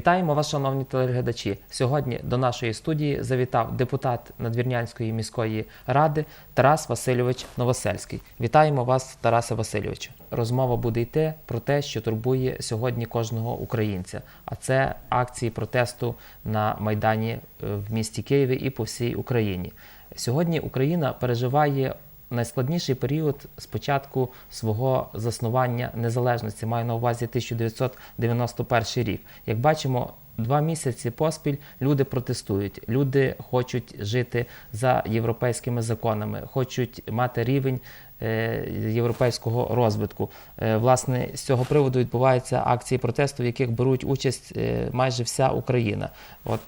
Вітаємо вас, шановні телеглядачі. Сьогодні до нашої студії завітав депутат Надвірнянської міської ради Тарас Васильович Новосельський. Вітаємо вас, Тарасе Васильовичу. Розмова буде йти про те, що турбує сьогодні кожного українця. А це акції протесту на майдані е, в місті Києві і по всій Україні. Сьогодні Україна переживає найскладніший період з початку свого заснування незалежності, маю на увазі 1991 рік. Як бачимо, два місяці поспіль люди протестують, люди хочуть жити за європейськими законами, хочуть мати рівень. е, Європейського розвитку. Е, Власне, з цього приводу відбуваються акції протесту, в яких беруть участь е, майже вся Україна. От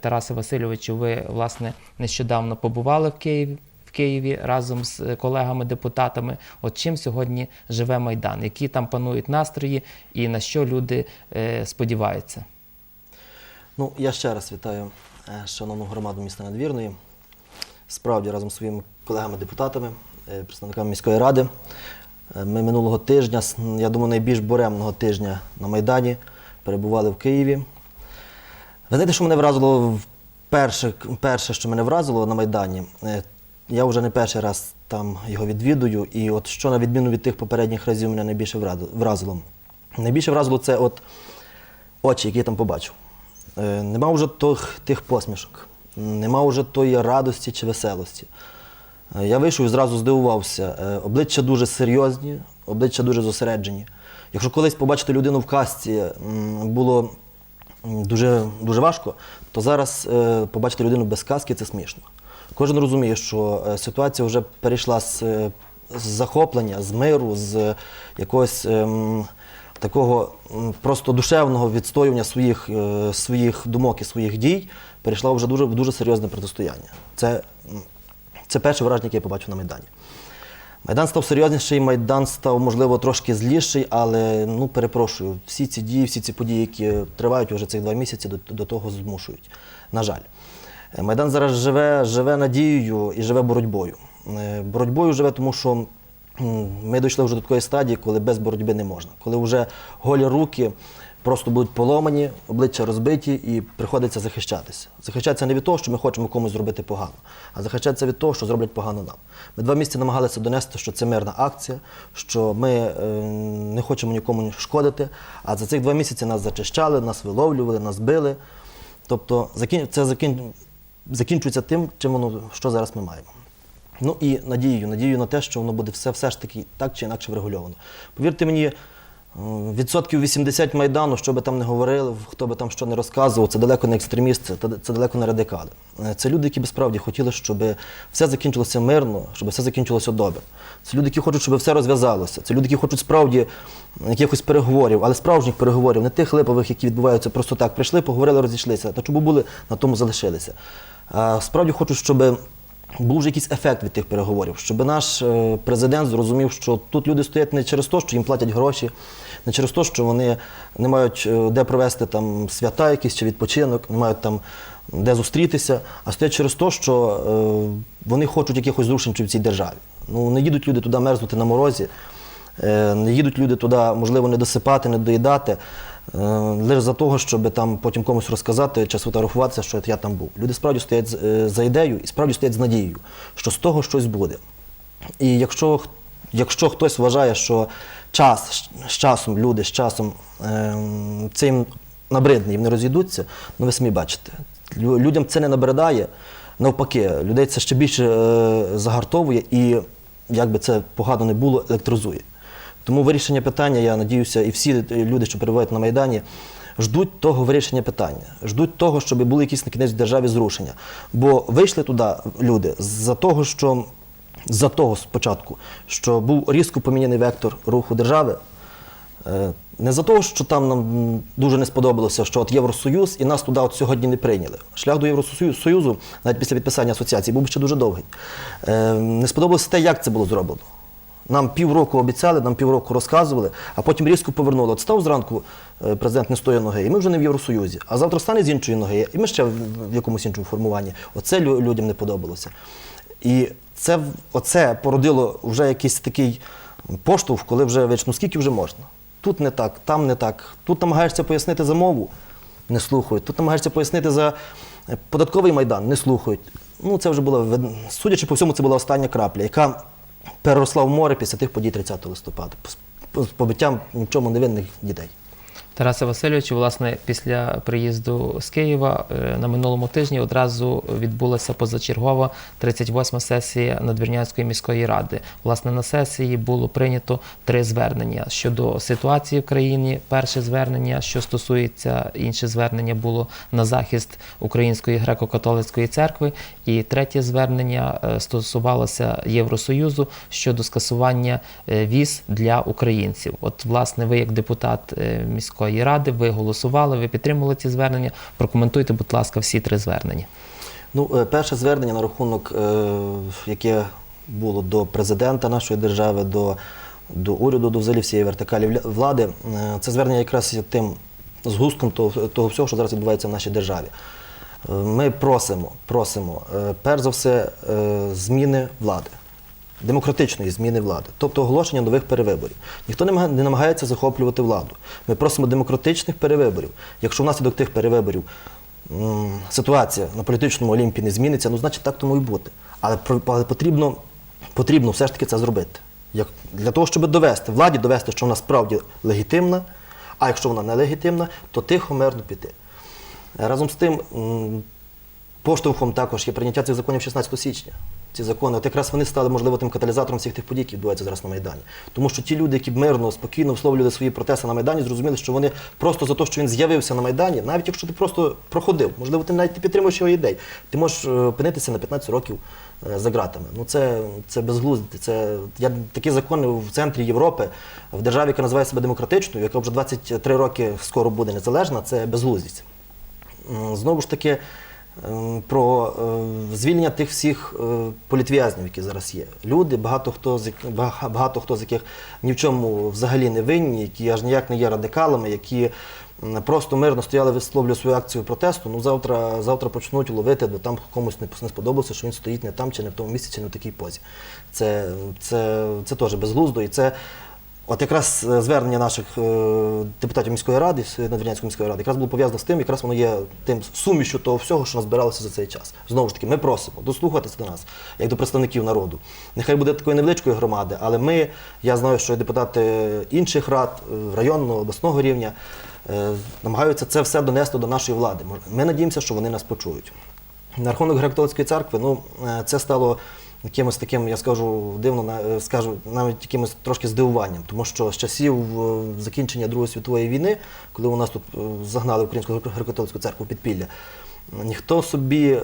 Тарасе Васильовичу, ви власне нещодавно побували в Києві в Києві разом з е, колегами-депутатами. От чим сьогодні живе Майдан, які там панують настрої і на що люди е, сподіваються? Ну, я ще раз вітаю е, шановну громаду міста Надвірної. Справді, разом з своїми колегами-депутатами, представниками міської ради. Ми минулого тижня, я думаю, найбільш буремного тижня на Майдані, перебували в Києві. Ви знаєте, що мене вразило перше, перше, що мене вразило на Майдані, я вже не перший раз там його відвідую, і от що на відміну від тих попередніх разів мене найбільше врази- вразило. Найбільше вразило це от очі, які я там побачив. Е, Нема вже тих, тих посмішок, нема вже тої радості чи веселості. Е, Я вийшов і зразу здивувався. Е, Обличчя дуже серйозні, обличчя дуже зосереджені. Якщо колись побачити людину в касті було дуже, дуже важко, то зараз побачити людину без каски це смішно. Кожен розуміє, що е, ситуація вже перейшла з, е, з захоплення, з миру, з якогось ем, такого просто душевного відстоювання своїх, е, своїх думок і своїх дій, перейшла вже дуже, дуже серйозне протистояння. Це, це перше враження, яке я побачив на Майдані. Майдан став серйозніший, Майдан став, можливо, трошки зліший, але ну перепрошую, всі ці дії, всі ці події, які тривають вже цих два місяці, до, до того змушують. На жаль. Майдан зараз живе, живе надією і живе боротьбою. Е, Боротьбою живе, тому що ми дійшли вже до такої стадії, коли без боротьби не можна. Коли вже голі руки просто будуть поломані, обличчя розбиті і приходиться захищатися. Захищатися не від того, що ми хочемо комусь зробити погано, а захищатися від того, що зроблять погано нам. Ми два місяці намагалися донести, що це мирна акція, що ми е, не хочемо нікому шкодити. А за цих два місяці нас зачищали, нас виловлювали, нас били. Тобто це закін... закінчується тим, чим воно що зараз ми маємо. Ну і надію, надію на те, що воно буде все, все ж таки так чи інакше врегульовано. Повірте мені, е, відсотків 80 майдану, що би там не говорили, хто би там що не розказував, це далеко не екстремісти, це, далеко не радикали. Е, Це люди, які би справді хотіли, щоб все закінчилося мирно, щоб все закінчилося добре. Це люди, які хочуть, щоб все розв'язалося. Це люди, які хочуть справді якихось переговорів, але справжніх переговорів, не тих липових, які відбуваються просто так. Прийшли, поговорили, розійшлися. Та щоб були, на тому залишилися. Справді хочуть, щоб був вже якийсь ефект від тих переговорів, щоб наш е, президент зрозумів, що тут люди стоять не через те, що їм платять гроші, не через те, що вони не мають е, де провести там свята якісь чи відпочинок, не мають там де зустрітися, а стоять через те, що е, вони хочуть якихось зрушень в цій державі. Ну не їдуть люди туди мерзнути на морозі, не їдуть люди туди, можливо, не досипати, не доїдати. Е, Лише за того, щоб там потім комусь розказати чи сфотографуватися, що я там був. Люди справді стоять е, за ідеєю і справді стоять з надією, що з того щось буде. І якщо, якщо хтось вважає, що час з- з часом, люди з часом ем, це їм набридне і вони розійдуться, ну ви самі бачите. Людям це не набридає, навпаки, людей це ще більше е, загартовує і, як би це погано не було, електризує. Тому вирішення питання, я надіюся, і всі люди, що перебувають на Майдані, ждуть того вирішення питання, ждуть того, щоб були якісь на кінець державі зрушення. Бо вийшли туди люди за того, що за того спочатку, що був різко поміняний вектор руху держави. Е, Не за того, що там нам дуже не сподобалося, що от Євросоюз і нас туди от сьогодні не прийняли. Шлях до Євросоюзу, Союзу, навіть після підписання асоціації, був ще дуже довгий. Е, Не сподобалося те, як це було зроблено. Нам півроку обіцяли, нам півроку розказували, а потім різко повернули. От став зранку е, президент не з тої ноги, і ми вже не в Євросоюзі. А завтра стане з іншої ноги, і ми ще в якомусь іншому формуванні. Оце людям не подобалося. І це, оце породило вже якийсь такий поштовх, коли вже вич, ну скільки вже можна. Тут не так, там не так. Тут намагаєшся пояснити за мову. не слухають. Тут намагаються пояснити за е, податковий майдан, не слухають. Ну, це вже була, судячи по всьому, це була остання крапля, яка переросла в море після тих подій 30 листопада з- побиттям нічому невинних дітей. Тарасе Васильовичу, власне, після приїзду з Києва е, на минулому тижні одразу відбулася позачергова 38 сесія Надвірнянської міської ради. Власне, на сесії було прийнято три звернення щодо ситуації в країні. Перше звернення, що стосується, інше звернення було на захист Української греко-католицької церкви, і третє звернення е, стосувалося Євросоюзу щодо скасування е, віз для українців. От, власне, ви як депутат е, міської ради, ви голосували, ви підтримали ці звернення. Прокоментуйте, будь ласка, всі три звернення. Ну, е, перше звернення на рахунок, е, яке було до президента нашої держави, до, до уряду, до взагалі всієї вертикалі влади, е, це звернення якраз тим згустком того, того всього, що зараз відбувається в нашій державі. Ми просимо, просимо, перш за все, зміни влади. Демократичної зміни влади, тобто оголошення нових перевиборів. Ніхто не намагається захоплювати владу. Ми просимо демократичних перевиборів. Якщо внаслідок тих перевиборів ситуація на політичному олімпі не зміниться, ну значить так тому і бути. Але, потрібно, потрібно все ж таки це зробити. Як, для того, щоб довести, владі довести, що вона справді легітимна, а якщо вона не легітимна, то тихо мирно піти. Разом з тим, поштовхом також є прийняття цих законів 16 січня. Ці закони, от якраз вони стали, можливо, тим каталізатором всіх тих подій, які відбуваються зараз на Майдані. Тому що ті люди, які мирно, спокійно висловлювали свої протести на Майдані, зрозуміли, що вони просто за те, що він з'явився на Майдані, навіть якщо ти просто проходив, можливо, ти навіть підтримуєш його ідей, ти можеш е, опинитися на 15 років е, за ґратами. Ну це, це безглуздо. Це я такі закони в центрі Європи, в державі, яка називає себе демократичною, яка вже 23 роки скоро буде незалежна, це безглуздість. Знову ж таки, про е, звільнення тих всіх е, політв'язнів, які зараз є. Люди, багато хто з як- бага- багато хто з яких ні в чому взагалі не винні, які аж ніяк не є радикалами, які просто мирно стояли, висловлювали свою акцію протесту. Ну завтра, завтра почнуть ловити, бо там комусь не сподобалося, що він стоїть не там, чи не в тому місці, чи не в такій позі. Це, це, це теж безглуздо і це. От якраз е, звернення наших е, депутатів міської ради, з Надвірнянської міської ради, якраз було пов'язано з тим, якраз воно є тим сумішю того всього, що назбиралося за цей час. Знову ж таки, ми просимо дослухатися до нас, як до представників народу. Нехай буде такої невеличкої громади, але ми, я знаю, що депутати інших рад е, районного, обласного рівня е, намагаються це все донести до нашої влади. Ми надіємося, що вони нас почують. На рахунок греко-католицької церкви, ну е, це стало якимось таким, я скажу дивно, е, скажу навіть якимось трошки здивуванням, тому що з часів е, закінчення Другої світової війни, коли у нас тут е, загнали українську греко-католицьку церкву підпілля, ніхто собі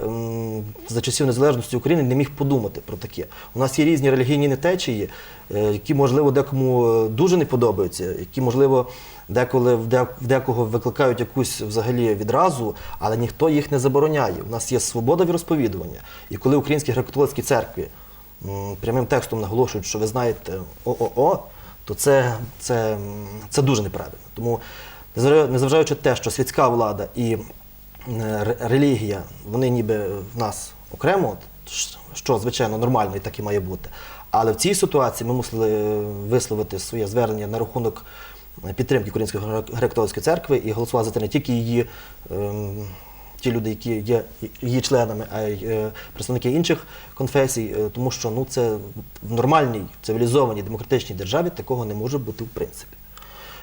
за часів незалежності України не міг подумати про таке. У нас є різні релігійні течії, е, які, можливо, декому е, дуже не подобаються, які, можливо, деколи в декого викликають якусь взагалі відразу, але ніхто їх не забороняє. У нас є свобода віросповідування. І коли українські греко-католицькі церкві прямим текстом наголошують, що ви знаєте ООО, то це, це, це дуже неправильно. Тому, незважаючи- те, що світська влада і релігія, вони ніби в нас окремо, що звичайно нормально і так і має бути. Але в цій ситуації ми мусили е, висловити своє звернення на рахунок е, підтримки Української гре- греко-католицької церкви і голосувати за це не тільки її. ем, Ті люди, які є її членами, а й е, представники інших конфесій, е, тому що ну це в нормальній, цивілізованій, демократичній державі такого не може бути в принципі.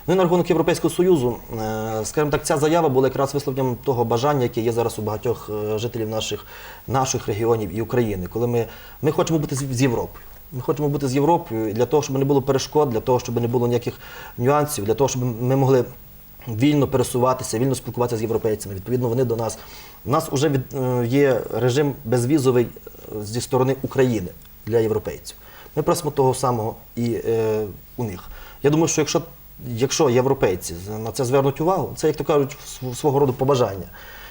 Ну і на рахунок Європейського Союзу, е, скажімо так, ця заява була якраз висловленням того бажання, яке є зараз у багатьох е, жителів наших, наших регіонів і України, коли ми, ми хочемо бути з Європою. Ми хочемо бути з Європою для того, щоб не було перешкод, для того, щоб не було ніяких нюансів, для того, щоб ми могли вільно пересуватися, вільно спілкуватися з європейцями. Відповідно, вони до нас. У нас вже від, е, є режим безвізовий зі сторони України для європейців. Ми просимо того самого і е, у них. Я думаю, що якщо, якщо європейці на це звернуть увагу, це, як то кажуть, свого роду побажання.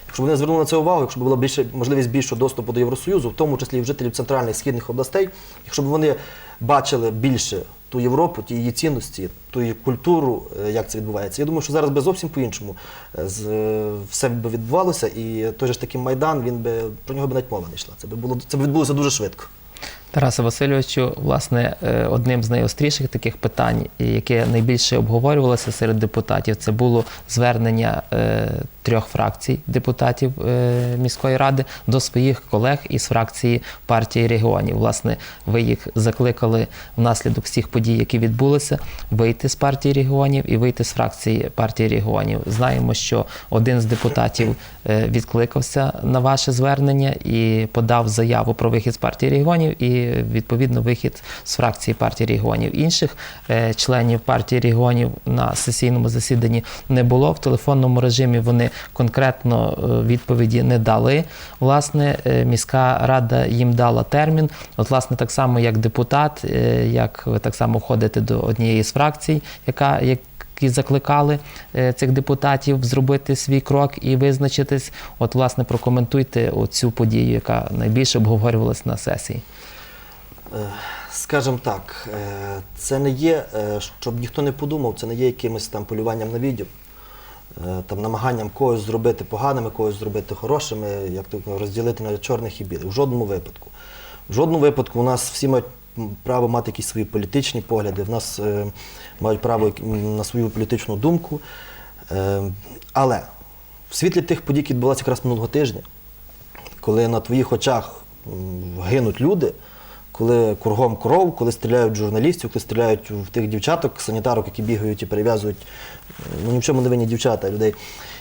Якщо б вони звернули на це увагу, якщо б була більше можливість більшого доступу до Євросоюзу, в тому числі і в жителів центральних східних областей, якщо б вони бачили більше ту Європу, ті її цінності, ту її культуру, е, як це відбувається. Я думаю, що зараз би зовсім по-іншому е, е, все б відбувалося, і той же ж таки Майдан, він би про нього би навіть мова не йшла. Це би було це б відбулося дуже швидко. Тарасе Васильовичу, власне, е, одним з найостріших таких питань, яке найбільше обговорювалося серед депутатів, це було звернення е, трьох фракцій депутатів е, міської ради до своїх колег із фракції партії регіонів. Власне, ви їх закликали внаслідок всіх подій, які відбулися, вийти з партії регіонів і вийти з фракції партії регіонів. Знаємо, що один з депутатів відкликався на ваше звернення і подав заяву про вихід з партії регіонів і відповідно вихід з фракції партії регіонів. Інших е, членів партії регіонів на сесійному засіданні не було. В телефонному режимі вони конкретно е, відповіді не дали. Власне, е, міська рада їм дала термін. От, власне, так само як депутат, як ви так само входите до однієї з фракцій, яка як які закликали цих депутатів зробити свій крок і визначитись. От, власне, прокоментуйте цю подію, яка найбільше обговорювалась на сесії. Е, Скажімо так, е, це не є, е, щоб ніхто не подумав, це не є якимось там полюванням на відео, е, там намаганням когось зробити поганими, когось зробити хорошими, як то розділити на чорних і білих. В жодному випадку. В жодному випадку у нас всі мають право мати якісь свої політичні погляди, в нас мають право на свою політичну думку. Але в світлі тих подій, які відбулися якраз минулого тижня, коли на твоїх очах гинуть люди, коли кругом кров, коли стріляють журналістів, коли стріляють в тих дівчаток, санітарок, які бігають і перев'язують, ну ні в чому не винні дівчата, людей.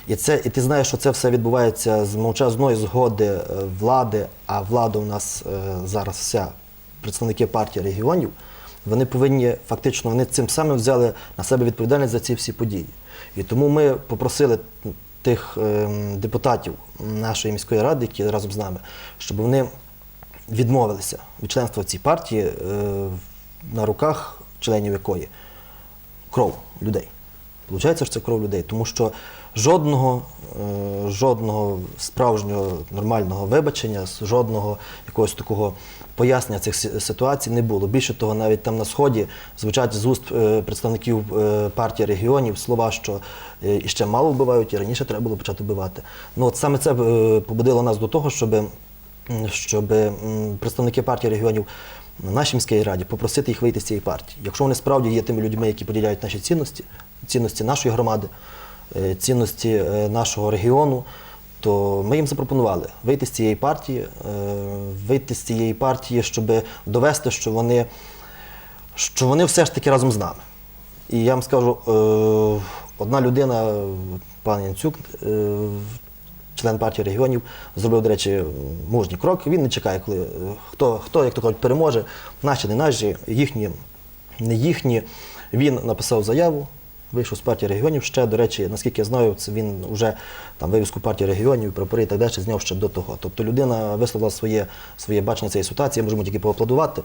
І, це, і ти знаєш, що це все відбувається з мовчазної згоди е, влади, а влада у нас е, зараз вся представники партії регіонів, вони повинні фактично, вони цим самим взяли на себе відповідальність за ці всі події. І тому ми попросили тих ем, депутатів нашої міської ради, які разом з нами, щоб вони відмовилися від членства в цій партії, е, на руках членів якої кров людей. Получається, що це кров людей, тому що жодного, е, жодного справжнього нормального вибачення, жодного якогось такого пояснення цих ситуацій не було. Більше того, навіть там на сході звучать з уст е, представників партії регіонів слова, що іще мало вбивають, і раніше треба було почати вбивати. Ну от саме це побудило нас до того, щоб щоб представники партії регіонів на нашій міській раді попросити їх вийти з цієї партії. Якщо вони справді є тими людьми, які поділяють наші цінності, цінності нашої громади, е, цінності е, нашого регіону, то ми їм запропонували вийти з цієї партії, е, вийти з цієї партії, щоб довести, що вони, що вони все ж таки разом з нами. І я вам скажу, одна людина, пан Янцюк, член партії регіонів, зробив, до речі, мужній крок. Він не чекає, коли е, хто, хто як то кажуть, переможе, наші, не наші, їхні, не їхні. Він написав заяву, вийшов з партії регіонів. Ще, до речі, наскільки я знаю, це він вже там вивіску партії регіонів, прапори і так далі зняв ще до того. Тобто людина висловила своє, своє бачення цієї ситуації, можемо тільки поаплодувати.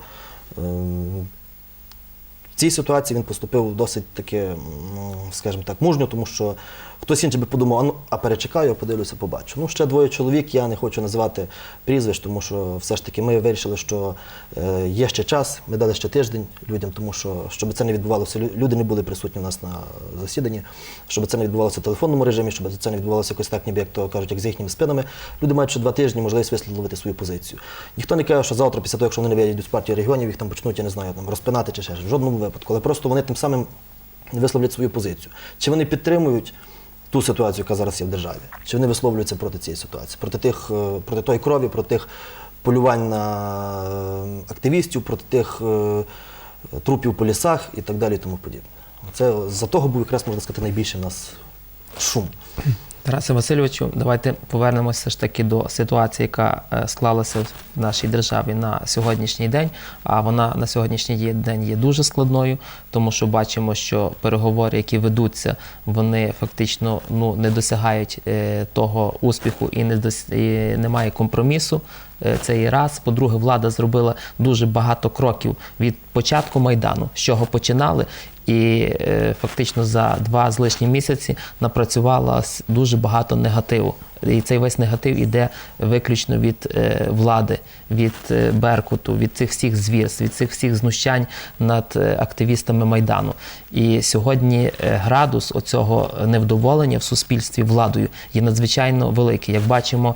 Ем, в цій ситуації він поступив досить таки, скажімо так, мужньо, тому що хтось інший би подумав, а, ну, а перечекаю, подивлюся, побачу. Ну, ще двоє чоловік, я не хочу називати прізвищ, тому що все ж таки ми вирішили, що е, є ще час, ми дали ще тиждень людям, тому що щоб це не відбувалося, люди не були присутні у нас на засіданні, щоб це не відбувалося в телефонному режимі, щоб це не відбувалося якось так, ніби як то кажуть, як з їхніми спинами. Люди мають ще два тижні можливість висловити свою позицію. Ніхто не каже, що завтра, після того, якщо вони не вийдуть з партії регіонів, їх там почнуть, я не знаю, там розпинати чи ще. В жодному випадку. Але просто вони тим самим висловлять свою позицію. Чи вони підтримують ту ситуацію, яка зараз є в державі? Чи вони висловлюються проти цієї ситуації, проти тих, е, проти тої крові, проти тих полювань на е, активістів, проти тих е, трупів по лісах і так далі, і тому подібне. Це за того був якраз можна сказати найбільший в нас шум. Тарасе Васильовичу, давайте повернемося ж таки до ситуації, яка е, склалася в нашій державі на сьогоднішній день. А вона на сьогоднішній день є дуже складною, тому що бачимо, що переговори, які ведуться, вони фактично ну не досягають е, того успіху і не дос... і немає компромісу. Е, Це і раз. По-друге, влада зробила дуже багато кроків від початку майдану, з чого починали, і е, фактично за два з лишні місяці напрацювала дуже багато негативу І цей весь негатив іде виключно від е, влади, від е, Беркуту, від цих всіх звірств, від цих всіх знущань над е, активістами Майдану. І сьогодні градус оцього невдоволення в суспільстві владою є надзвичайно великий. Як бачимо,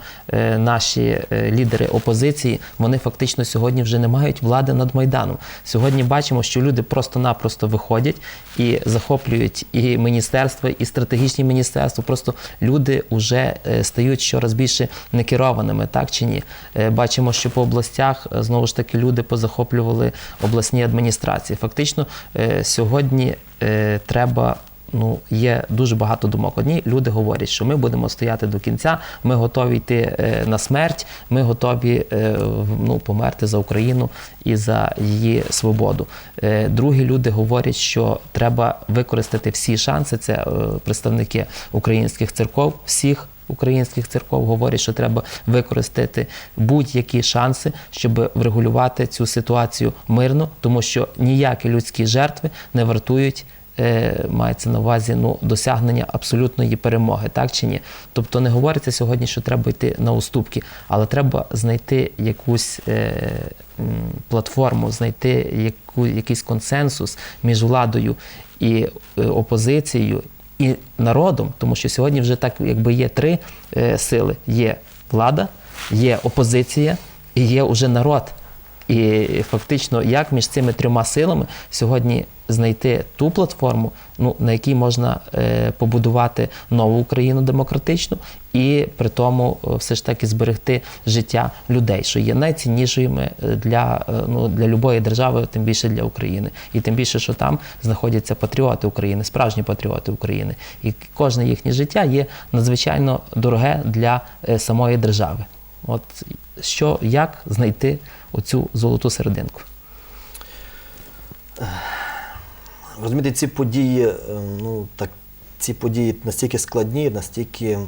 наші лідери опозиції вони фактично сьогодні вже не мають влади над Майданом. Сьогодні бачимо, що люди просто-напросто виходять і захоплюють і міністерства, і стратегічні міністерства. Просто люди вже стають щораз більше некерованими, так чи ні? Е, Бачимо, що по областях е, знову ж таки люди позахоплювали обласні адміністрації. Фактично е, сьогодні треба. Ну, є дуже багато думок. Одні люди говорять, що ми будемо стояти до кінця, ми готові йти на смерть, ми готові ну, померти за Україну і за її свободу. Другі люди говорять, що треба використати всі шанси. Це представники українських церков, всіх українських церков говорять, що треба використати будь-які шанси, щоб врегулювати цю ситуацію мирно, тому що ніякі людські жертви не вартують. е, Мається на увазі ну, досягнення абсолютної перемоги, так чи ні? Тобто не говориться сьогодні, що треба йти на уступки, але треба знайти якусь е, платформу, знайти яку, якийсь консенсус між владою і е, опозицією, і народом, тому що сьогодні вже так якби є три е, сили: є влада, є опозиція і є уже народ. І фактично, як між цими трьома силами сьогодні знайти ту платформу, ну на якій можна е, побудувати нову Україну демократичну, і при тому е, все ж таки зберегти життя людей, що є найціннішими е, для, е, ну, для любої держави, тим більше для України. І тим більше, що там знаходяться патріоти України, справжні патріоти України. І кожне їхнє життя є надзвичайно дороге для самої держави. От що як знайти оцю золоту серединку? Розумієте, ці події, е, ну так, ці події настільки складні, настільки,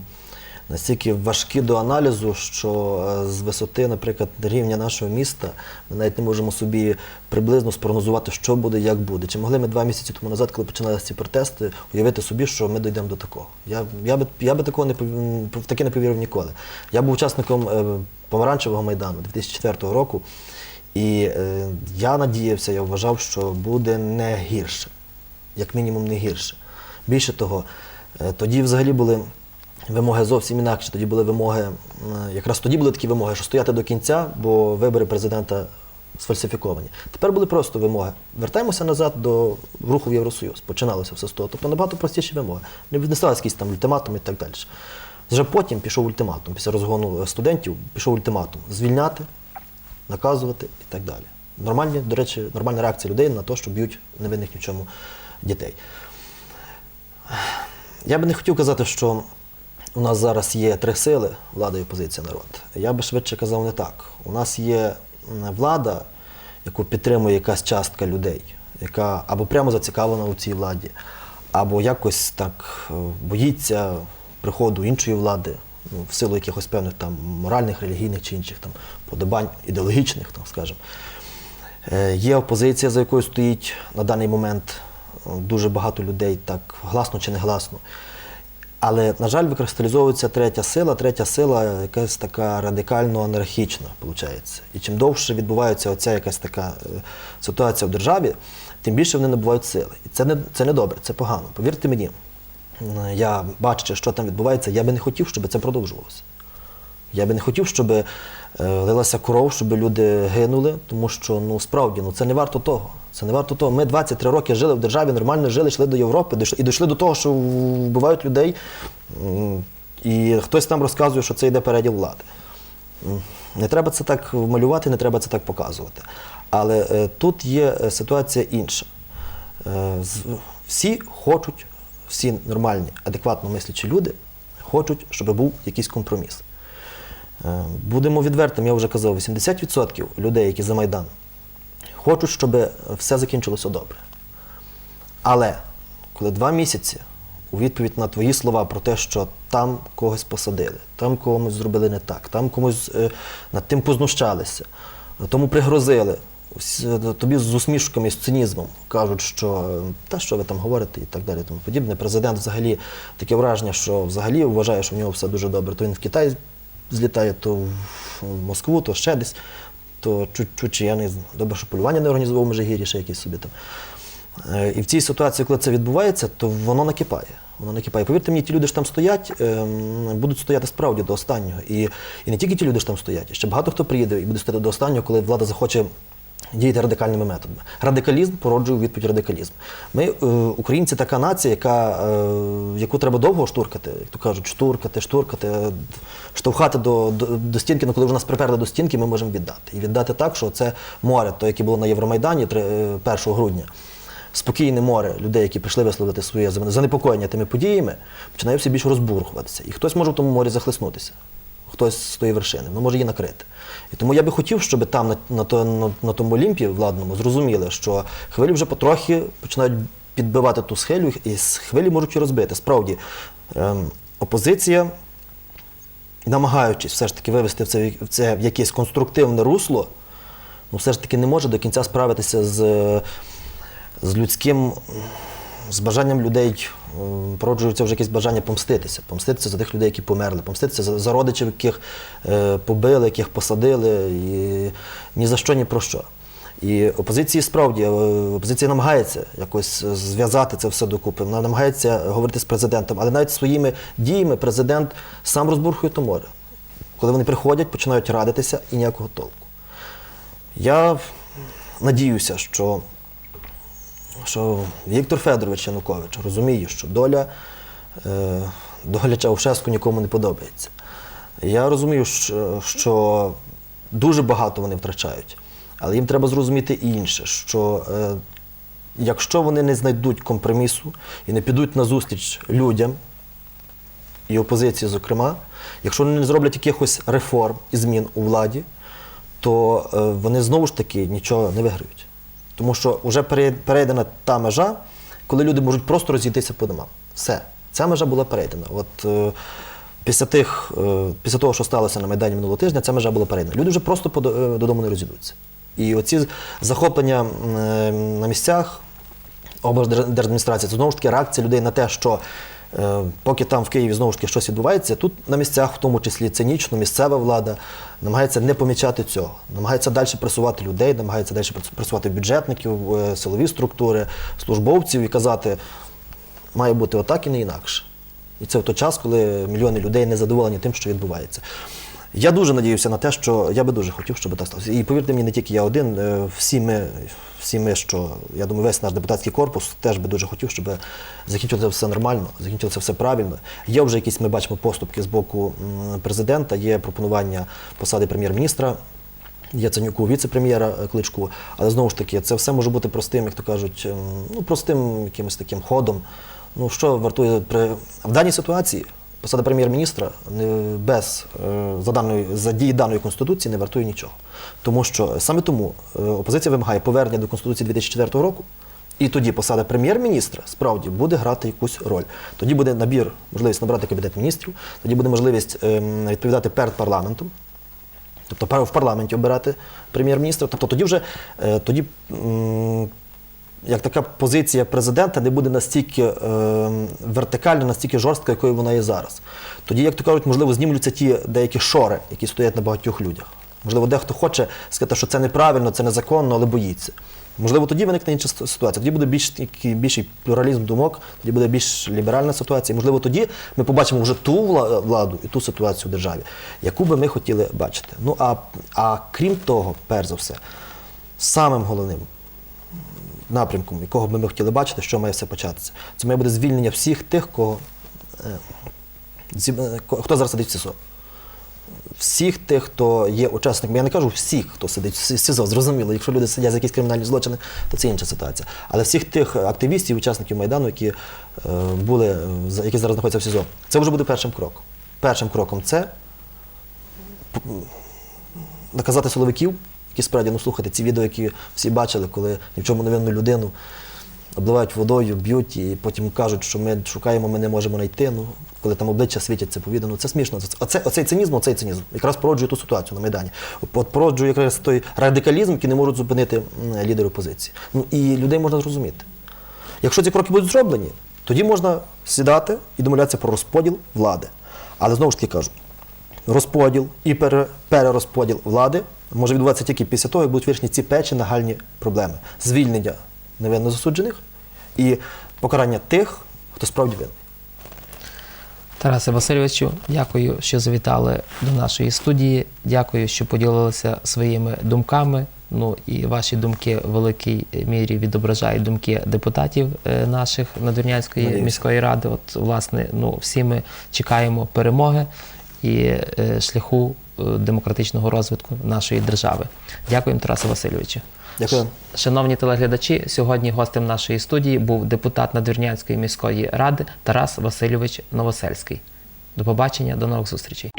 настільки важкі до аналізу, що е, з висоти, наприклад, рівня нашого міста ми навіть не можемо собі приблизно спрогнозувати, що буде, як буде. Чи могли ми два місяці тому назад, коли починалися ці протести, уявити собі, що ми дійдемо до такого? Я, я, би, я би такого не в таке не повірив ніколи. Я був учасником е, помаранчевого майдану 2004 року. І я надіявся, я вважав, що буде не гірше, як мінімум не гірше. Більше того, е, тоді взагалі були вимоги зовсім інакші. Тоді були вимоги, якраз тоді були такі вимоги, що стояти до кінця, бо вибори президента сфальсифіковані. Тепер були просто вимоги. Вертаємося назад до руху в Євросоюз. Починалося все з того. Тобто набагато простіші вимоги. Не не якісь там ультиматуми і так далі. Вже потім пішов ультиматум. Після розгону студентів пішов ультиматум звільняти, наказувати і так далі. Нормальні, до речі, нормальна реакція людей на те, що б'ють невинних ні в чому дітей. Я би не хотів казати, що у нас зараз є три сили влада і опозиція народ. Я би швидше казав не так. У нас є влада, яку підтримує якась частка людей, яка або прямо зацікавлена у цій владі, або якось так е, боїться приходу іншої влади, ну, в силу якихось певних там моральних, релігійних чи інших там подобань, ідеологічних, так скажемо. Е, Є опозиція, за якою стоїть на даний момент дуже багато людей, так гласно чи не гласно. Але, на жаль, викристалізовується третя сила. Третя сила якась така радикально анархічна, виходить. І чим довше відбувається оця якась така е, ситуація в державі, тим більше вони набувають сили. І це не, це не добре, це погано. Повірте мені, я бачачи, що там відбувається, я би не хотів, щоб це продовжувалося. Я би не хотів, щоб е, лилася кров, щоб люди гинули, тому що ну справді ну це не варто того. Це не варто того. Ми 23 роки жили в державі, нормально жили, йшли до Європи, і дійшли до того, що вбивають людей. І хтось нам розказує, що це йде переділ влади. Не треба це так малювати, не треба це так показувати. Але е, тут є е, ситуація інша. Всі хочуть, всі нормальні, адекватно мислячі люди хочуть, щоб був якийсь компроміс. Е, Будемо відвертими, я вже казав, 80% людей, які за Майдан, хочуть, щоб все закінчилося добре. Але коли два місяці у відповідь на твої слова про те, що там когось посадили, там комусь зробили не так, там комусь е, над тим познущалися, тому пригрозили, тобі з усмішками, з цинізмом кажуть, що е, та що ви там говорите і так далі. Тому подібне. Президент взагалі таке враження, що взагалі вважає, що в нього все дуже добре. То він в Китай злітає, то в Москву, то ще десь, то чуть-чуть я не знаю, добре, що полювання не організував в Межигір'ї, ще якісь собі там. Е, І в цій ситуації, коли це відбувається, то воно накипає. Воно накипає. Повірте мені, ті люди, що там стоять, ем, будуть стояти справді до останнього. І, і не тільки ті люди, що там стоять, ще багато хто приїде і буде стояти до останнього, коли влада захоче діяти радикальними методами. Радикалізм породжує відповідь радикалізм. Ми, е, українці, така нація, яка, е, яку треба довго штуркати, як то кажуть, штуркати, штуркати, е, штовхати до, до, до стінки. Ну, коли вже нас приперли до стінки, ми можемо віддати. І віддати так, що це море, то, яке було на Євромайдані три- е, 1 грудня спокійне море людей, які прийшли висловити своє занепокоєння тими подіями, починає все більше розбурхуватися. І хтось може в тому морі захлиснутися, хтось з тої вершини, ну може її накрити. І тому я би хотів, щоб там на, на, на, на тому Олімпі владному зрозуміли, що хвилі вже потрохи починають підбивати ту схилю, і хвилі можуть розбити. Справді, ем, опозиція намагаючись все ж таки вивести це, в це в якесь конструктивне русло, ну все ж таки не може до кінця справитися з, з людським, з бажанням людей, м, породжується вже якесь бажання помститися, помститися за тих людей, які померли, помститися за, за родичів, яких е, побили, яких посадили, і ні за що, ні про що. І опозиції справді е, опозиція намагається якось зв'язати це все докупи. Вона намагається говорити з президентом, але навіть своїми діями президент сам розбурхує то море. Коли вони приходять, починають радитися і ніякого толку. Я надіюся, що, що Віктор Федорович Янукович розуміє, що доля, е, доля Чаушеску нікому не подобається. Я розумію, що, дуже багато вони втрачають, але їм треба зрозуміти інше, що е, якщо вони не знайдуть компромісу і не підуть на зустріч людям, і опозиції, зокрема, якщо вони не зроблять якихось реформ і змін у владі, то е, вони знову ж таки нічого не виграють. Тому що вже перейдена та межа, коли люди можуть просто розійтися по домам. Все, ця межа була перейдена. От е, після, тих, е, після того, що сталося на Майдані минулого тижня, ця межа була перейдена. Люди вже просто е, додому не розійдуться. І оці захоплення на місцях, облдержадміністрації, це знову ж таки реакція людей на те, що поки там в Києві знову ж таки щось відбувається, тут на місцях, в тому числі цинічно, місцева влада намагається не помічати цього, намагається далі пресувати людей, намагається далі пресувати бюджетників, е, силові структури, службовців і казати, має бути отак і не інакше. І це в той час, коли мільйони людей не задоволені тим, що відбувається. Я дуже надіюся на те, що я би дуже хотів, щоб так сталося. І повірте мені, не тільки я один, е, всі ми, всі ми, що я думаю, весь наш депутатський корпус теж би дуже хотів, щоб закінчилося все нормально, закінчилося все правильно. Є вже якісь, ми бачимо, поступки з боку президента, є пропонування посади прем'єр-міністра. Яценюку, віце-прем'єра е, Кличку, але знову ж таки, це все може бути простим, як то кажуть, ем, ну простим якимось таким ходом. Ну що вартує при в даній ситуації посада прем'єр-міністра без е, за даної за дії даної конституції не вартує нічого. Тому що саме тому е, опозиція вимагає повернення до конституції 2004 року. І тоді посада прем'єр-міністра справді буде грати якусь роль. Тоді буде набір, можливість набрати кабінет міністрів, тоді буде можливість ем, відповідати перед парламентом, тобто в парламенті обирати прем'єр-міністра. Тобто тоді вже е, тоді, як така позиція президента не буде настільки е, вертикальна, настільки жорстка, якою вона є зараз. Тоді, як то кажуть, можливо, знімуться ті деякі шори, які стоять на багатьох людях. Можливо, дехто хоче сказати, що це неправильно, це незаконно, але боїться. Можливо, тоді виникне інша ситуація. Тоді буде більш більший плюралізм думок, тоді буде більш ліберальна ситуація. Можливо, тоді ми побачимо вже ту владу і ту ситуацію в державі, яку би ми хотіли бачити. Ну а, а крім того, перш за все, самим головним напрямком, якого би ми хотіли бачити, що має все початися, це має бути звільнення всіх тих, кого, е, е, хто зараз сидить в СІСО всіх тих, хто є учасниками, я не кажу всіх, хто сидить в СІЗО, зрозуміло, якщо люди сидять за якісь кримінальні злочини, то це інша ситуація. Але всіх тих активістів, учасників Майдану, які е, були, які зараз знаходяться в СІЗО, це вже буде першим кроком. Першим кроком це наказати силовиків, які справді, ну слухайте, ці відео, які всі бачили, коли ні в чому невинну людину обливають водою, б'ють і потім кажуть, що ми шукаємо, ми не можемо знайти. Ну, коли там обличчя світяться повітря, ну це смішно. Оце, оцей цинізм, оцей цинізм якраз породжує ту ситуацію на Майдані. От породжує якраз той радикалізм, який не можуть зупинити лідери опозиції. Ну і людей можна зрозуміти. Якщо ці кроки будуть зроблені, тоді можна сідати і домовлятися про розподіл влади. Але знову ж таки кажу, розподіл і перерозподіл влади може відбуватися тільки після того, як будуть вирішені ці печі нагальні проблеми: звільнення невинно засуджених і покарання тих, хто справді винний. Тарасе Васильовичу, дякую, що завітали до нашої студії. Дякую, що поділилися своїми думками. Ну і ваші думки в великій мірі відображають думки депутатів е, наших Надвірнянської Надіюся. міської ради. От, власне, ну всі ми чекаємо перемоги і е, шляху демократичного розвитку нашої держави. Дякуємо, Тарасу Васильовичу. Дякую. Шановні телеглядачі, сьогодні гостем нашої студії був депутат Надвірнянської міської ради Тарас Васильович Новосельський. До побачення, до нових зустрічей.